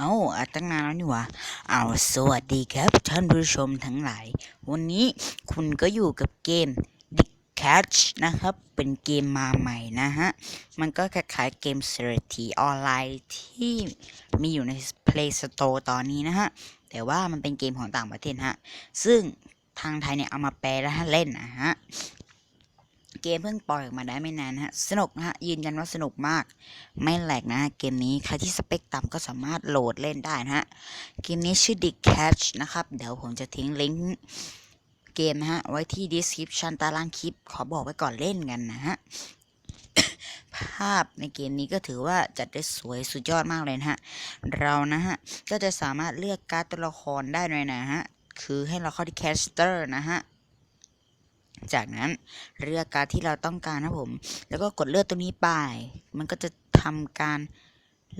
เอาอัดตั้งนานแล้วนี่ว่าเอาสวัสดีครับท่านผู้ชมทั้งหลาย วันนี้คุณก็อยู่กับเกม The Catch นะครับ เป็นเกมมาใหม่นะฮะ มันก็คล้ายๆเกมเศรษฐีออนไลน์ที่มีอยู่ใน Play Store ตอนนี้นะฮะ แต่ว่ามันเป็นเกมของต่างประเทศฮะ ซึ่งทางไทยเนี่ยเอามาแปลแล้วเล่นนะฮะ เกมเพิ่งปล่อยออกมาได้ไม่นานนะฮะ สนุกนะฮะ ยืนยันว่าสนุกมาก ไม่แหลกนะเกมนี้ ใครที่สเปคต่ำก็สามารถโหลดเล่นได้นะฮะ เกมนี้ชื่อ The Catch นะครับ เดี๋ยวผมจะทิ้งลิงก์เกมนะฮะ ไว้ที่ description ตารางคลิป ขอบอกไว้ก่อนเล่นกันนะฮะ ภาพในเกมนี้ก็ถือว่าจัดได้สวยสุดยอดมากเลยนะฮะ เรานะฮะ ก็จะสามารถเลือกการ์ดตัวละครได้เลยนะฮะ คือให้เราเข้าที่ caster นะฮะ จากนั้นเลือกการที่เราต้องการนะผม แล้วก็กดเลือกตัวนี้ไป มันก็จะทำการ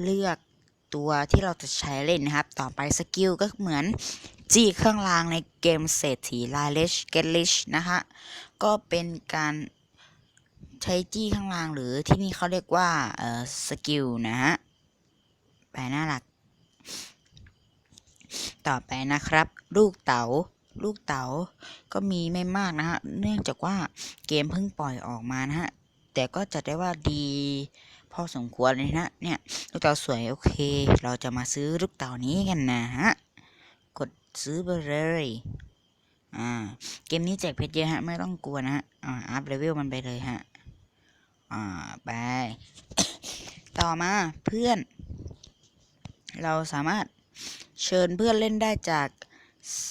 เลือกตัวที่เราจะใช้เล่นนะครับ ต่อไปสกิลก็เหมือนจี้เครื่องรางในเกมเศรษฐี l i l i s h g e t l i s h นะฮะก็เป็นการใช้จี้ข้างล่างหรือที่นี่เขาเรียกว่าเอ่อสกิลนะฮะไปหน้าหลัก ต่อไปนะครับ ลูกเต๋า ลูกเต๋าก็มีไม่มากนะฮะ เนื่องจากว่าเกมเพิ่งปล่อยออกมานะฮะ แต่ก็จัดได้ว่าดีพอสมควรเลยนะ เนี่ยลูกเต๋าสวยโอเค เราจะมาซื้อลูกเต๋านี้กันนะฮะ กดซื้อไปเลยอ่า เกมนี้แจกเพชรเยอะฮะ ไม่ต้องกลัวนะฮะ อ่า อัพเลเวลมันไปเลยฮะ อ่า ไป ต่อมาเพื่อน เราสามารถเชิญเพื่อนเล่นได้จาก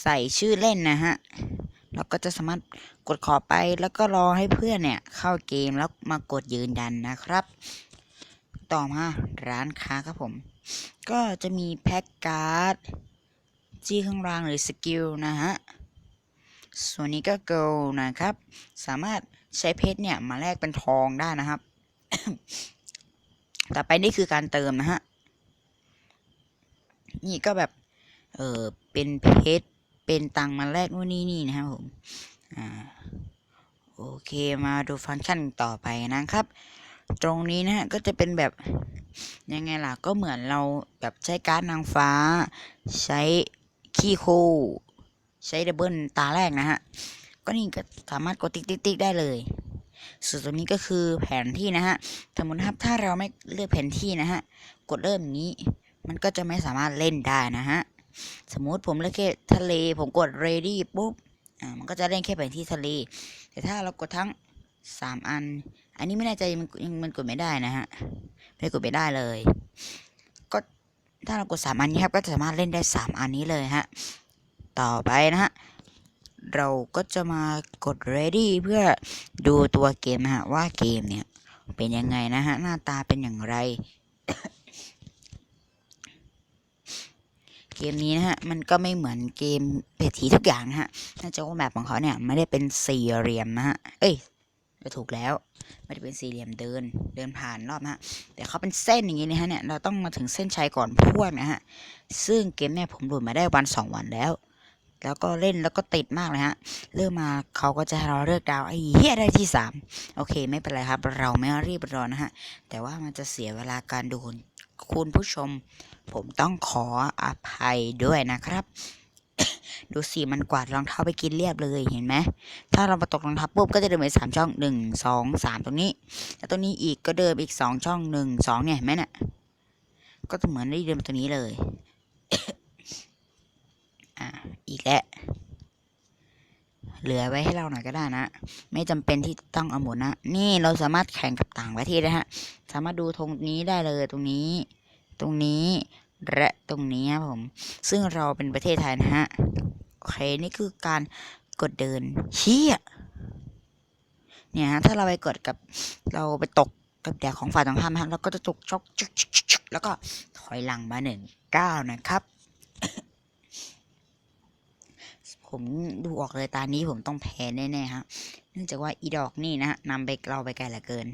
ใส่ชื่อเล่นนะฮะ เราก็จะสามารถกดขอไปแล้วก็รอให้เพื่อนเนี่ยเข้าเกมแล้วมากดยืนยันนะครับ ต่อมาร้านค้าครับผม ก็จะมีแพ็กการ์ดจี้ข้างล่างหรือสกิลนะฮะ ส่วนนี้ก็เกลนะครับ สามารถใช้เพชรเนี่ยมาแลกเป็นทองได้นะครับ ต่อไปนี่คือการเติมนะฮะ นี่ก็แบบ เออเป็นเพชร เป็นตังมาแลกนู่นนี่นี่นะครับผมอ่าโอเคมาดูฟังก์ชันต่อไปนะครับ ตรงนี้นะฮะก็จะเป็นแบบยังไงล่ะก็เหมือนเราแบบใช้การ์ดนางฟ้า ใช้ขี้คู่ใช้ดับเบิลตาแรกนะฮะก็นี่ก็สามารถกดติ๊กติ๊กติ๊กได้เลยส่วนตรงนี้ก็คือแผนที่นะฮะสมมติครับถ้าเราไม่เลือกแผนที่นะฮะกดเริ่มอย่างนี้ มันก็จะไม่สามารถเล่นได้นะฮะ สมมติผมเลือกแค่ทะเล ผมกด ready ปุ๊บอ่ามันก็จะเล่นแค่แผนที่ทะเล แต่ถ้าเรากดทั้งสามอัน อันนี้ไม่แน่ใจมันยังมันกดไม่ได้นะฮะไม่กดไม่ได้เลย ก็ถ้าเรากดสามอันนี้ครับ ก็จะสามารถเล่นได้สามอันนี้เลยฮะต่อไปนะฮะเราก็จะมากด ready เพื่อดูตัวเกมฮะว่าเกมเนี่ยเป็นยังไงนะฮะหน้าตาเป็นอย่างไร เกมนี้นะฮะ มันก็ไม่เหมือนเกมเพจทีทุกอย่างนะฮะน่าจะว่าแบบของเขาเนี่ยไม่ได้เป็นสี่เหลี่ยมนะฮะ เอ้ยจะถูกแล้ว ไม่ได้เป็นสี่เหลี่ยมเดิน เดินผ่านรอบนะฮะ แต่เขาเป็นเส้นอย่างงี้นะฮะเนี่ย เราต้องมาถึงเส้นชัยก่อนพวกนะฮะ ซึ่งเกมเนี่ยผมโหลดมาได้วันสองวันแล้ว แล้วก็เล่นแล้วก็ติดมากเลยฮะ เริ่มมาเขาก็จะให้เราเลือกดาวไอ้เหี้ยได้ที่สามโอเคไม่เป็นไรครับ เราไม่รีบร้อนนะฮะ แต่ว่ามันจะเสียเวลาการดูคุณผู้ชม ผมต้องขออภัยด้วยนะครับ ดูสิมันกวาดรองเท้าไปกินเรียบเลยเห็นไหมถ้าเรามาตกรองเท้าปุ๊บก็จะเดินไปสามช่องหนึ่งสองสามตรงนี้ แล้วตรงนี้อีกก็เดินอีกสองช่องหนึ่งสองเนี่ยเห็นไหมเนี่ยก็เหมือนได้เดินตรงนี้เลย อ่าอีกแล้วเหลือไว้ให้เราหน่อยก็ได้นะ ไม่จำเป็นที่ต้องเอาหมดนะ นี่เราสามารถแข่งกับต่างประเทศได้ฮะ สามารถดูธงนี้ได้เลยตรงนี้ ตรงนี้และตรงนี้ครับผม ซึ่งเราเป็นประเทศไทยนะฮะ โอเค นี่คือการกดเดินเชี่ยเนี่ยฮะ ถ้าเราไปกดกับเราไปตกกับแดกของฝ่ายตรงข้ามฮะเราก็จะตกช็อกแล้วก็ถอยหลังมาหนึ่งก้าวนะครับ ผมดูออกเลยตานี้ผมต้องแพ้แน่ๆฮะเนื่องจากว่าอีดอกนี่นะฮะนำไปเราไปไกลเหลือเกิน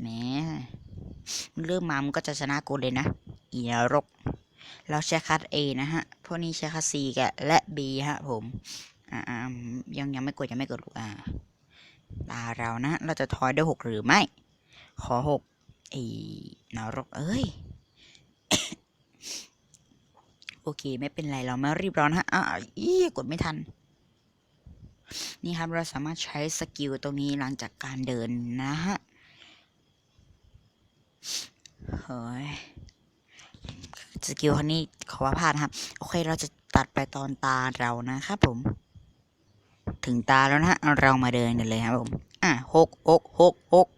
แหมเริ่มมามันก็จะชนะกูเลยนะอีนรก เราใช้คัด A นะฮะ พวกนี้ใช้คัด C กับและ B ฮะ ผมอ่ายังยังไม่กดยังไม่กดอ่าตาเรานะ เราจะทอยด้วยหกหรือไม่ ขอหกไอ้นรกเอ้ย โอเค ไม่เป็นไรเราไม่รีบร้อนฮะอ่าอีกดไม่ทัน นี่ครับเราสามารถใช้สกิลตรงนี้หลังจากการเดินนะฮะเฮ้ยสกิลคนนี้ขอว่าพลาดครับ โอเคเราจะตัดไปตอนตาเรานะครับผม ถึงตาแล้วนะฮะเรามาเดินกันเลยครับผม อะหกหกหกหก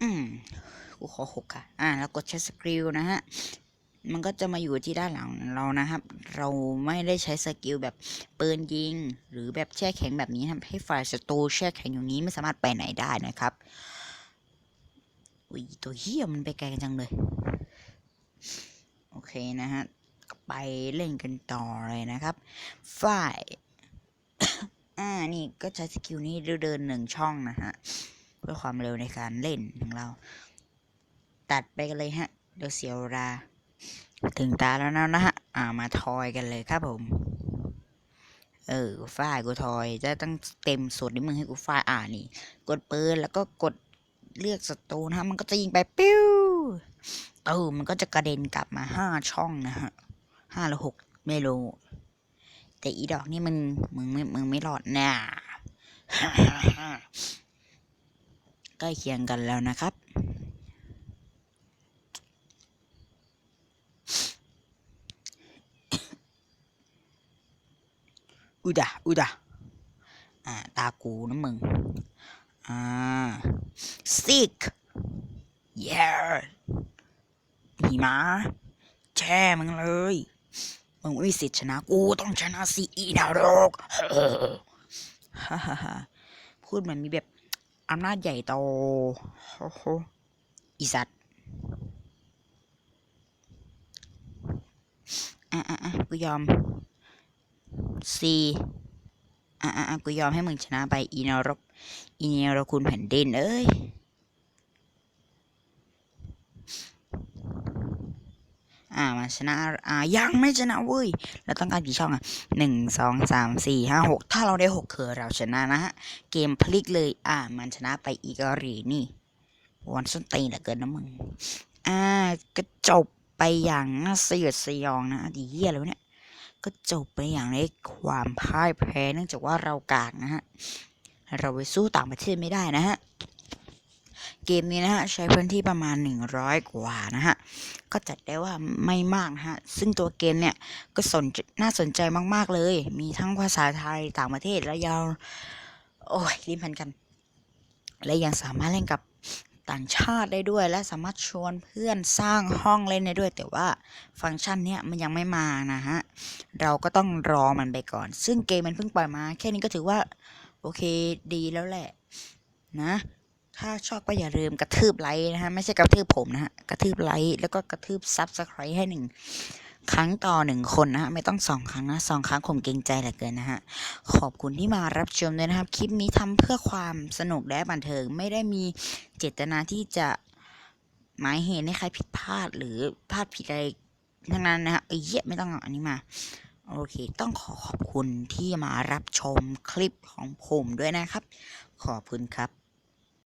อืมกูขอหกค่ะ อะแล้วกดใช้สกิลนะฮะ มันก็จะมาอยู่ที่ด้านหลังเรานะครับ เราไม่ได้ใช้สกิลแบบปืนยิง หรือแบบแช่แข็งแบบนี้ทำให้ฝ่ายศัตรูแช่แข็งอยู่นี้ไม่สามารถไปไหนได้นะครับอุ้ยตัวเฮียมันไปไกลกันจังเลย โอเคนะฮะไปเล่นกันต่อเลยนะครับ ฝ่าย อ่า นี่ก็ใช้สกิลนี้เดินหนึ่งช่องนะฮะ เพื่อความเร็วในการเล่นของเรา ตัดไปกันเลยฮะ เดี๋ยวเสียเวลา ถึงตาแล้วนะนะฮะ อ่ามาทอยกันเลยครับผม เออฝ้ายกูทอย จะต้องเต็มสุดนี่มึงให้กูฝ้ายอ่านี่ กดปืนแล้วก็กดเลือกศัตรูนะฮะมันก็จะยิงไปปิ้วเออมันก็จะกระเด็นกลับมาห้าช่องนะฮะห้าหรือหกไม่รู้แต่อีดอกนี่มึงมึงไม่มึงไม่รอดแน่ใกล้เคียงกันแล้วนะครับ อุดะอุดะอ่า ตากูนะมึง อ่า sick yeah มีมาแช่มึงเลย มึงไม่มีสิทธิ์ชนะ กูต้องชนะสิอีนรกฮ่าฮ่าฮ่าพูดเหมือนมีแบบอำนาจใหญ่โตโอ้โหอีสัตว์อะอะอะกูยอม ซีอ่อะอะกูยอมให้มึงชนะไปอีนรกอีเนรคุณแผ่นดินเอ้ยอ่ามาชนะอ่ายังไม่ชนะเว้ยเราต้องการกี่ช่องอะหนึ่งสองสามสี่ห้าหกถ้าเราได้หกคือเราชนะนะฮะ เกมพลิกเลยอ่ามันชนะไปอีกหรีนี่วันส้นตีนเหลือเกินนะมึง อ่าก็จบไปอย่างน่าสยดสยองนะดีเหี้ยแล้วเนี่ย ก็จบไปอย่างไรความพ่ายแพ้เนื่องจากว่าเรากากนะฮะ เราไปสู้ต่างประเทศไม่ได้นะฮะ เกมนี้นะฮะ ใช้พื้นที่ประมาณ 100 กว่านะฮะ ก็จัดได้ว่าไม่มากนะฮะ ซึ่งตัวเกมเนี่ยก็สนน่าสนใจมากๆเลย มีทั้งภาษาไทยต่างประเทศและยาว โอ้ยลิ้นพันกัน และยังสามารถเล่นกับ ต่างชาติได้ด้วย และสามารถชวนเพื่อนสร้างห้องเล่นได้ด้วย แต่ว่าฟังก์ชันเนี้ยมันยังไม่มานะฮะ เราก็ต้องรอมันไปก่อน ซึ่งเกมมันเพิ่งปล่อยมา แค่นี้ก็ถือว่า โอเคดีแล้วแหละ นะ ถ้าชอบก็อย่าลืมกระทืบไลค์นะฮะ ไม่ใช่กระทืบผมนะฮะ กระทืบไลค์แล้วก็กระทืบซับสไครต์ให้หนึ่ง ครั้งต่อหนึ่งคนนะฮะไม่ต้องสองครั้งนะสองครั้งผมเกรงใจเหลือเกินนะฮะขอบคุณที่มารับชมด้วยนะครับ คลิปนี้ทำเพื่อความสนุกและบันเทิงไม่ได้มีเจตนาที่จะหมายเหตุให้ใครผิดพลาดหรือพลาดผิดอะไรทั้งนั้นนะฮะไอ้เหี้ยไม่ต้องเอาอันนี้มาโอเค ต้องขอขอบคุณที่มารับชมคลิปของผมด้วยนะครับ ขอบคุณครับ